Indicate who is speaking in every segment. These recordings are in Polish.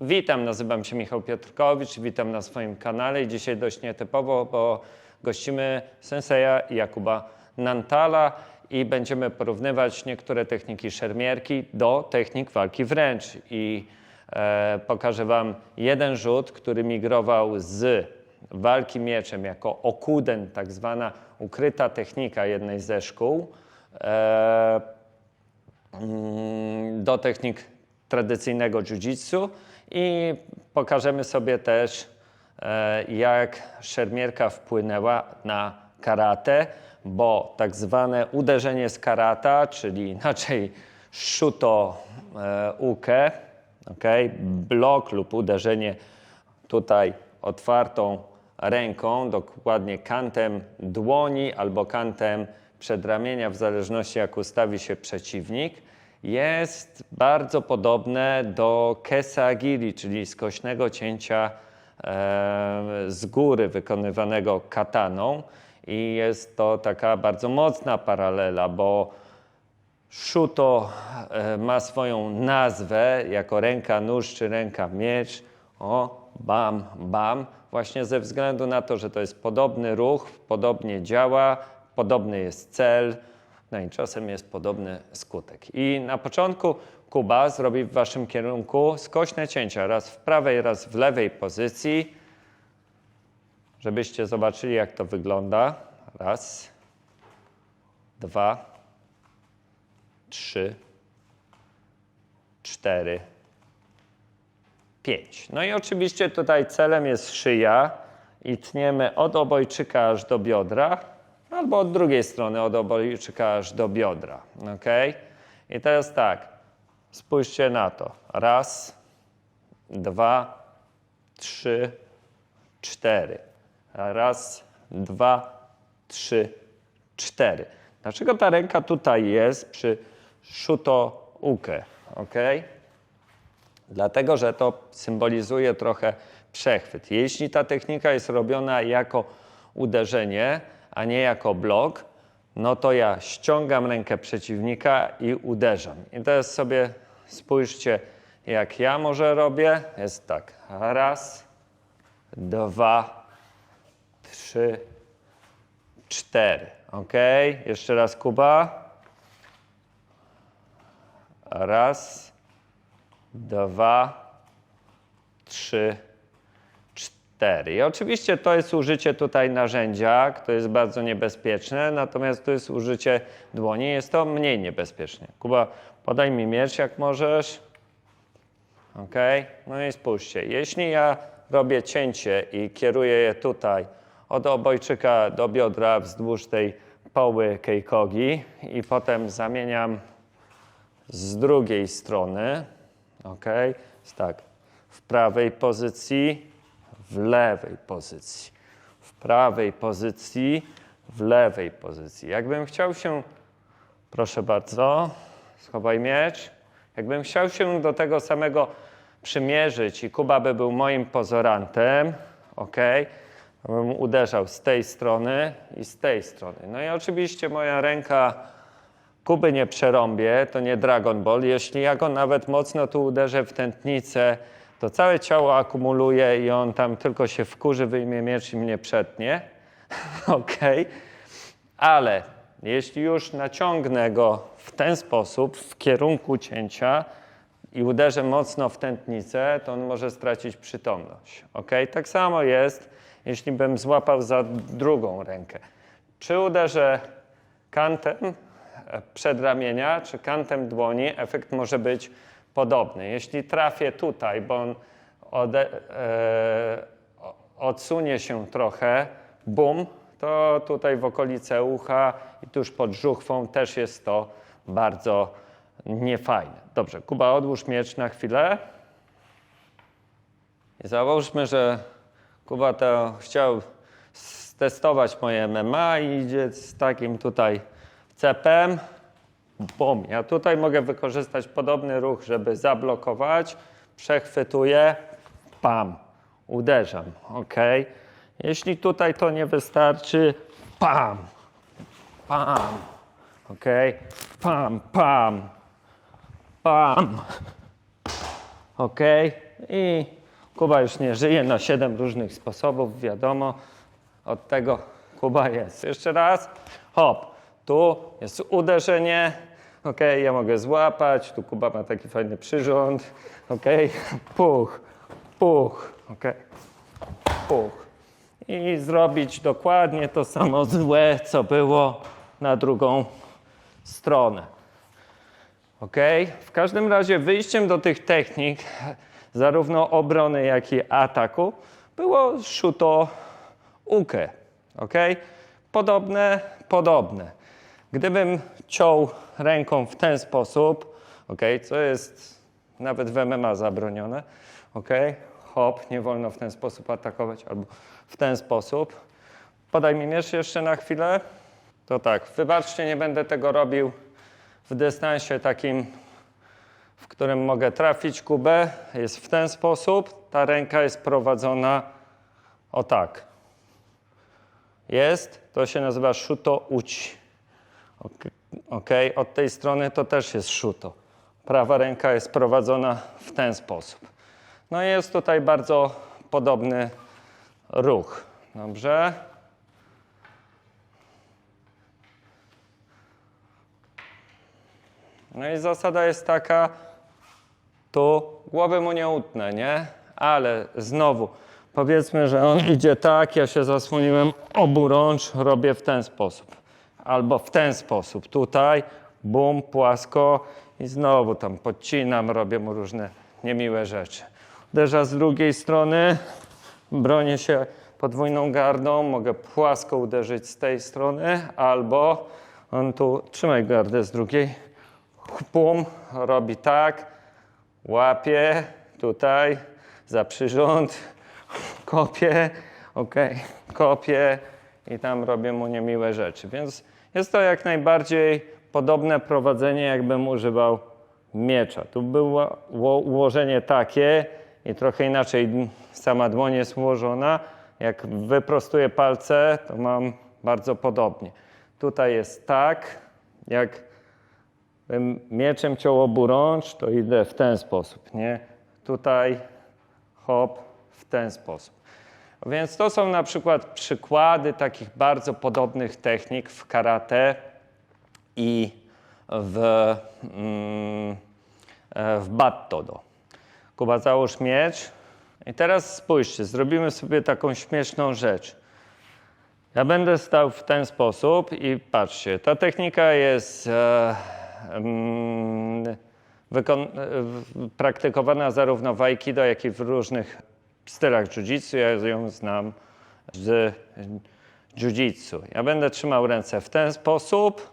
Speaker 1: Witam, nazywam się Michał Piotrkowicz, witam na swoim kanale i dzisiaj dość nietypowo, bo gościmy senseja Jakuba Nantala i będziemy porównywać niektóre techniki szermierki do technik walki wręcz. I e, pokażę Wam jeden rzut, który migrował z walki mieczem jako okuden, tak zwana ukryta technika jednej ze szkół, e, mm, do technik tradycyjnego jiu-jitsu i pokażemy sobie też, e, jak szermierka wpłynęła na karate, bo tak zwane uderzenie z karata, czyli inaczej shuto e, uke, okay, blok lub uderzenie tutaj otwartą ręką, dokładnie kantem dłoni albo kantem przedramienia, w zależności jak ustawi się przeciwnik, jest bardzo podobne do kesagiri, czyli skośnego cięcia z góry wykonywanego kataną. I jest to taka bardzo mocna paralela, bo Shuto e, ma swoją nazwę jako ręka nóż czy ręka miecz. O, bam, bam. Właśnie ze względu na to, że to jest podobny ruch, podobnie działa, podobny jest cel, no i czasem jest podobny skutek. I na początku Kuba zrobi w waszym kierunku skośne cięcia, raz w prawej, raz w lewej pozycji, żebyście zobaczyli, jak to wygląda. Raz, dwa, trzy, cztery, pięć. No i oczywiście tutaj celem jest szyja i tniemy od obojczyka aż do biodra, albo od drugiej strony od obojczyka aż do biodra. ok? I teraz tak, spójrzcie na to. Raz, dwa, trzy, cztery. Raz, dwa, trzy, cztery. Dlaczego ta ręka tutaj jest przy shuto uke? ok? Dlatego, że to symbolizuje trochę przechwyt. Jeśli ta technika jest robiona jako uderzenie, a nie jako blok, no to ja ściągam rękę przeciwnika i uderzam. I teraz sobie spójrzcie, jak ja może robię. Jest tak. Raz, dwa, trzy, cztery. Ok? Jeszcze raz Kuba. Raz, dwa, trzy, cztery. I oczywiście to jest użycie tutaj narzędzia, które jest bardzo niebezpieczne, natomiast to jest użycie dłoni, jest to mniej niebezpieczne. Kuba, podaj mi miecz jak możesz. Ok? No i spójrzcie, jeśli ja robię cięcie i kieruję je tutaj od obojczyka do biodra wzdłuż tej poły kejkogi i potem zamieniam z drugiej strony, ok? Tak, w prawej pozycji, w lewej pozycji, w prawej pozycji, w lewej pozycji. Jakbym chciał się, proszę bardzo, schowaj miecz, jakbym chciał się do tego samego przymierzyć i Kuba by był moim pozorantem, ok? Bym uderzał z tej strony i z tej strony. No i oczywiście moja ręka Kuby nie przerąbię, to nie Dragon Ball. Jeśli ja go nawet mocno tu uderzę w tętnicę, to całe ciało akumuluje i on tam tylko się wkurzy, wyjmie miecz i mnie przetnie. ok? Ale jeśli już naciągnę go w ten sposób, w kierunku cięcia i uderzę mocno w tętnicę, to on może stracić przytomność. ok? Tak samo jest, jeśli bym złapał za drugą rękę. Czy uderzę kantem przedramienia czy kantem dłoni, efekt może być podobny. Jeśli trafię tutaj, bo on ode, e, odsunie się trochę, bum, to tutaj w okolice ucha i tuż pod żuchwą też jest to bardzo niefajne. Dobrze, Kuba, odłóż miecz na chwilę. I załóżmy, że Kuba to chciał testować moje MMA i idzie z takim tutaj cepem. Bum. Ja tutaj mogę wykorzystać podobny ruch, żeby zablokować. Przechwytuję. Pam. Uderzam. Ok. Jeśli tutaj to nie wystarczy, pam. Pam. Ok. Pam, pam. Pam. Ok. I Kuba już nie żyje na siedem różnych sposobów, wiadomo. Od tego Kuba jest. Jeszcze raz. Hop. Tu jest uderzenie. Ok, ja mogę złapać. Tu Kuba ma taki fajny przyrząd. Ok, puch, puch. Ok, puch. I zrobić dokładnie to samo złe, co było na drugą stronę. Ok? W każdym razie wyjściem do tych technik, zarówno obrony, jak i ataku, było szuto uke. Ok? Podobne, podobne. Gdybym ciął ręką w ten sposób, ok, co jest nawet w MMA zabronione, ok, hop, nie wolno w ten sposób atakować, albo w ten sposób. Podaj mi miecz jeszcze na chwilę. To tak, wybaczcie, nie będę tego robił w dystansie takim, w którym mogę trafić kubę. Jest w ten sposób. Ta ręka jest prowadzona o tak. Jest, to się nazywa szuto uci. Ok, od tej strony to też jest szuto. Prawa ręka jest prowadzona w ten sposób. No i jest tutaj bardzo podobny ruch. Dobrze. No i zasada jest taka, tu głowy mu nie utnę, nie? Ale znowu, powiedzmy, że on idzie tak, ja się zasłoniłem oburącz, robię w ten sposób. Albo w ten sposób, tutaj, bum, płasko i znowu tam podcinam, robię mu różne niemiłe rzeczy. Uderza z drugiej strony, bronię się podwójną gardą, mogę płasko uderzyć z tej strony, albo on tu, trzymaj gardę z drugiej, pum, robi tak, łapie tutaj za przyrząd, kopie, ok, kopie i tam robię mu niemiłe rzeczy. Więc jest to jak najbardziej podobne prowadzenie, jakbym używał miecza. Tu było ło- ułożenie takie i trochę inaczej sama dłoń jest ułożona. Jak wyprostuję palce, to mam bardzo podobnie. Tutaj jest tak, jak mieczem ciął oburącz, to idę w ten sposób, nie? Tutaj, hop, w ten sposób. Więc to są na przykład przykłady takich bardzo podobnych technik w karate i w, mm, e, w battodo. Kuba, załóż miecz. I teraz spójrzcie, zrobimy sobie taką śmieszną rzecz. Ja będę stał w ten sposób i patrzcie, ta technika jest e, mm, wykon- e, praktykowana zarówno w aikido, jak i w różnych stylach jiu-jitsu. Ja ją znam z jiu-jitsu. Ja będę trzymał ręce w ten sposób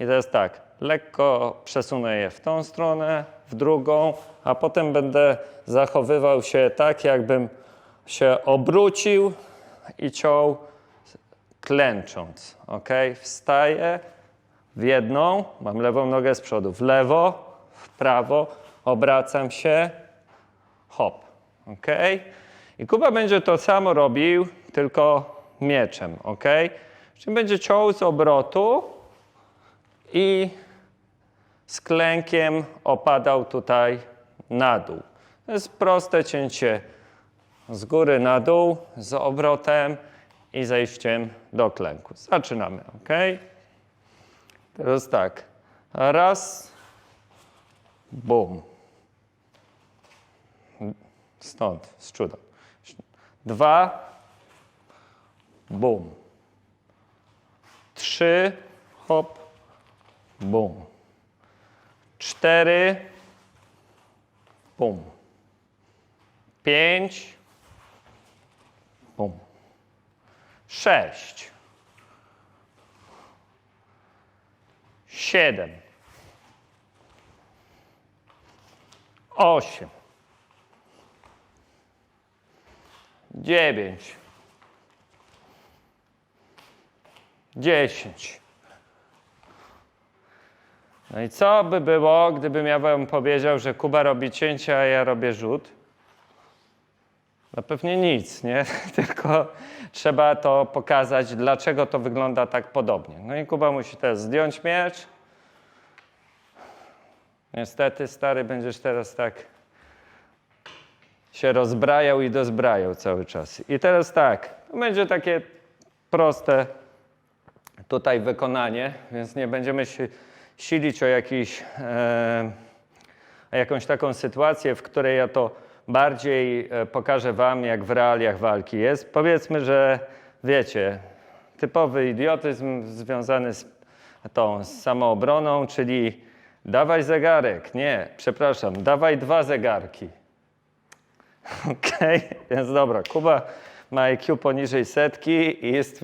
Speaker 1: i teraz tak, lekko przesunę je w tą stronę, w drugą, a potem będę zachowywał się tak, jakbym się obrócił i ciął klęcząc. Ok? Wstaję w jedną, mam lewą nogę z przodu, w lewo, w prawo, obracam się, hop. Ok? I Kuba będzie to samo robił, tylko mieczem. Ok? Czyli będzie ciął z obrotu i z klękiem opadał tutaj na dół. To jest proste cięcie z góry na dół, z obrotem i zejściem do klęku. Zaczynamy, ok? Teraz tak. Raz, bum. Stąd, z cudem. Dwa, bum. Trzy, hop, bum. Cztery, bum. Pięć, bum. Sześć. Siedem. Osiem. Dziewięć. Dziesięć. No i co by było, gdybym ja wam powiedział, że Kuba robi cięcie, a ja robię rzut? No pewnie nic, nie? Tylko trzeba to pokazać, dlaczego to wygląda tak podobnie. No i Kuba musi teraz zdjąć miecz. Niestety, stary, będziesz teraz tak się rozbrajał i dozbrajał cały czas. I teraz tak, będzie takie proste tutaj wykonanie, więc nie będziemy się silić o jakiś, e, jakąś taką sytuację, w której ja to bardziej e, pokażę Wam, jak w realiach walki jest. Powiedzmy, że wiecie, typowy idiotyzm związany z tą z samoobroną, czyli dawaj zegarek. Nie, przepraszam, dawaj dwa zegarki. Okej, więc dobra. Kuba ma IQ poniżej setki i jest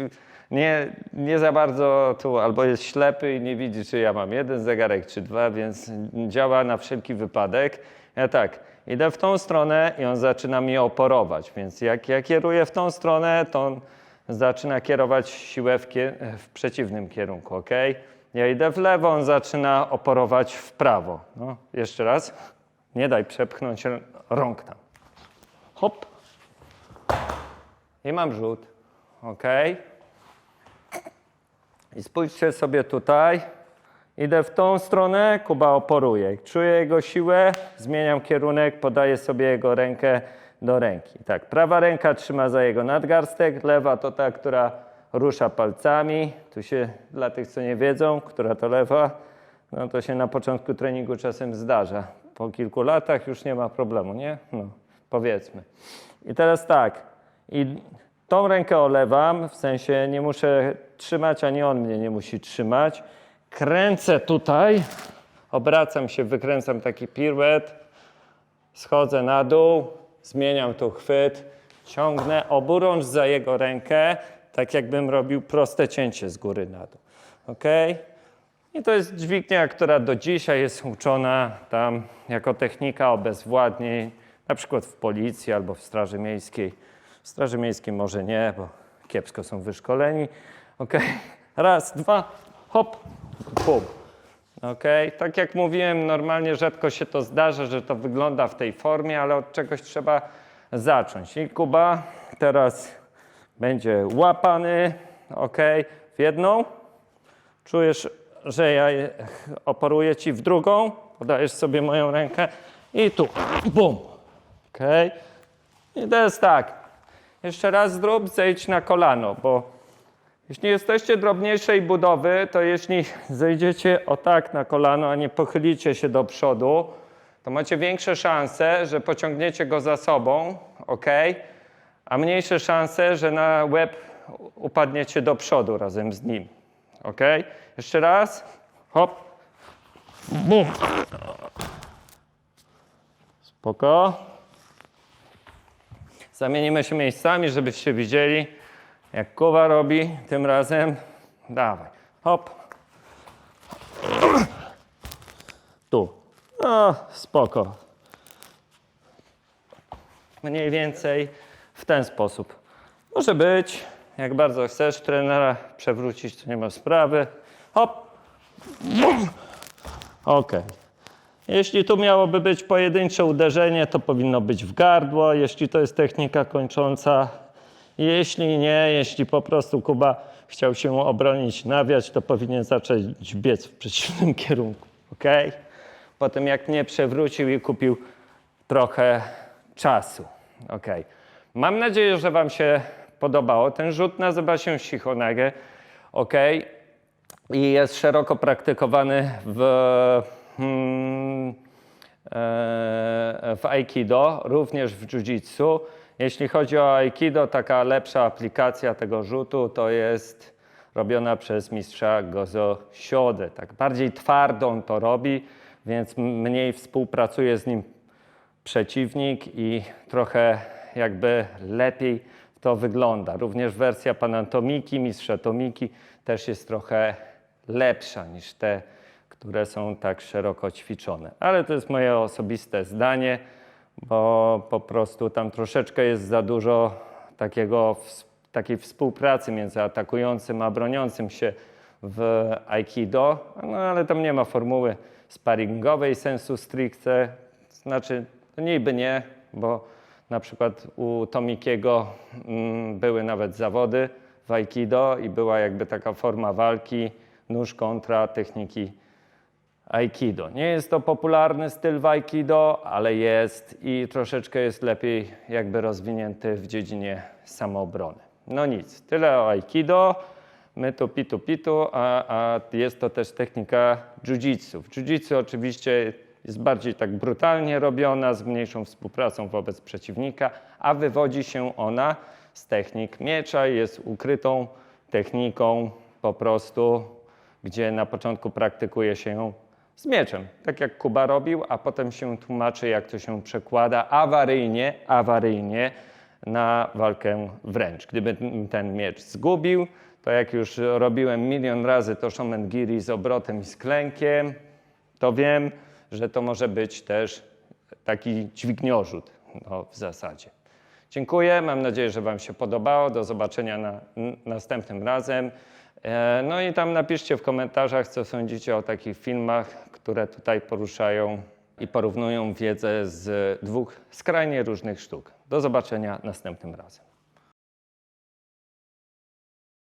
Speaker 1: nie, nie za bardzo tu, albo jest ślepy i nie widzi, czy ja mam jeden zegarek, czy dwa, więc działa na wszelki wypadek. Ja tak, idę w tą stronę i on zaczyna mi oporować, więc jak ja kieruję w tą stronę, to on zaczyna kierować siłę w, kie- w przeciwnym kierunku, ok? Ja idę w lewo, on zaczyna oporować w prawo. No, jeszcze raz. Nie daj przepchnąć rąk tam. Hop. I mam rzut. Ok. I spójrzcie sobie tutaj. Idę w tą stronę, Kuba oporuje. Czuję jego siłę, zmieniam kierunek, podaję sobie jego rękę do ręki. Tak, prawa ręka trzyma za jego nadgarstek, lewa to ta, która rusza palcami. Tu się, dla tych, co nie wiedzą, która to lewa, no to się na początku treningu czasem zdarza. Po kilku latach już nie ma problemu, nie? No, powiedzmy. I teraz tak, i tą rękę olewam, w sensie nie muszę trzymać, ani on mnie nie musi trzymać. Kręcę tutaj, obracam się, wykręcam taki piruet, schodzę na dół, zmieniam tu chwyt, ciągnę oburącz za jego rękę, tak jakbym robił proste cięcie z góry na dół. Ok? I to jest dźwignia, która do dzisiaj jest uczona tam jako technika obezwładnień, na przykład w policji albo w Straży Miejskiej. W Straży Miejskiej może nie, bo kiepsko są wyszkoleni. Ok? Raz, dwa, hop, pum. Ok, tak jak mówiłem, normalnie rzadko się to zdarza, że to wygląda w tej formie, ale od czegoś trzeba zacząć. I Kuba teraz będzie łapany, ok, w jedną. Czujesz, że ja oporuję ci w drugą, podajesz sobie moją rękę i tu, bum. Ok, i jest tak. Jeszcze raz zrób, zejdź na kolano, bo jeśli jesteście drobniejszej budowy, to jeśli zejdziecie o tak na kolano, a nie pochylicie się do przodu, to macie większe szanse, że pociągniecie go za sobą, ok? A mniejsze szanse, że na łeb upadniecie do przodu razem z nim, ok? Jeszcze raz. Hop. Bum. Spoko. Zamienimy się miejscami, żebyście widzieli, jak Kuba robi tym razem. Dawaj. Hop. Tu. No, spoko. Mniej więcej w ten sposób. Może być, jak bardzo chcesz trenera przewrócić, to nie ma sprawy. Hop. Bum. Ok. Jeśli tu miałoby być pojedyncze uderzenie, to powinno być w gardło, jeśli to jest technika kończąca. Jeśli nie, jeśli po prostu Kuba chciał się obronić, nawiać, to powinien zacząć biec w przeciwnym kierunku. Ok? Potem jak mnie przewrócił i kupił trochę czasu. Ok. Mam nadzieję, że Wam się podobało. Ten rzut nazywa się Sichonage. Ok? i jest szeroko praktykowany w, hmm, e, w Aikido, również w Jiu-Jitsu. Jeśli chodzi o Aikido, taka lepsza aplikacja tego rzutu to jest robiona przez mistrza Gozo Siodę. Tak bardziej twardą to robi, więc mniej współpracuje z nim przeciwnik i trochę jakby lepiej to wygląda. Również wersja Panantomiki, Mistrza Tomiki też jest trochę lepsza niż te, które są tak szeroko ćwiczone. Ale to jest moje osobiste zdanie, bo po prostu tam troszeczkę jest za dużo takiego, takiej współpracy między atakującym a broniącym się w Aikido, no ale tam nie ma formuły sparingowej sensu stricte, znaczy niby nie, bo na przykład u Tomikiego mm, były nawet zawody w Aikido i była jakby taka forma walki nóż kontra techniki Aikido. Nie jest to popularny styl w Aikido, ale jest i troszeczkę jest lepiej jakby rozwinięty w dziedzinie samoobrony. No nic, tyle o Aikido. My tu pitu pitu, a, a jest to też technika jiu-jitsu. W jiu-jitsu oczywiście jest bardziej tak brutalnie robiona, z mniejszą współpracą wobec przeciwnika, a wywodzi się ona z technik miecza, jest ukrytą techniką po prostu, gdzie na początku praktykuje się ją z mieczem, tak jak Kuba robił, a potem się tłumaczy, jak to się przekłada awaryjnie, awaryjnie na walkę wręcz. Gdyby ten miecz zgubił, to jak już robiłem milion razy to shomengiri z obrotem i z klękiem, to wiem, że to może być też taki dźwigniorzut no, w zasadzie. Dziękuję, mam nadzieję, że Wam się podobało. Do zobaczenia na, następnym razem. E, No i tam napiszcie w komentarzach, co sądzicie o takich filmach, które tutaj poruszają i porównują wiedzę z dwóch skrajnie różnych sztuk. Do zobaczenia następnym razem.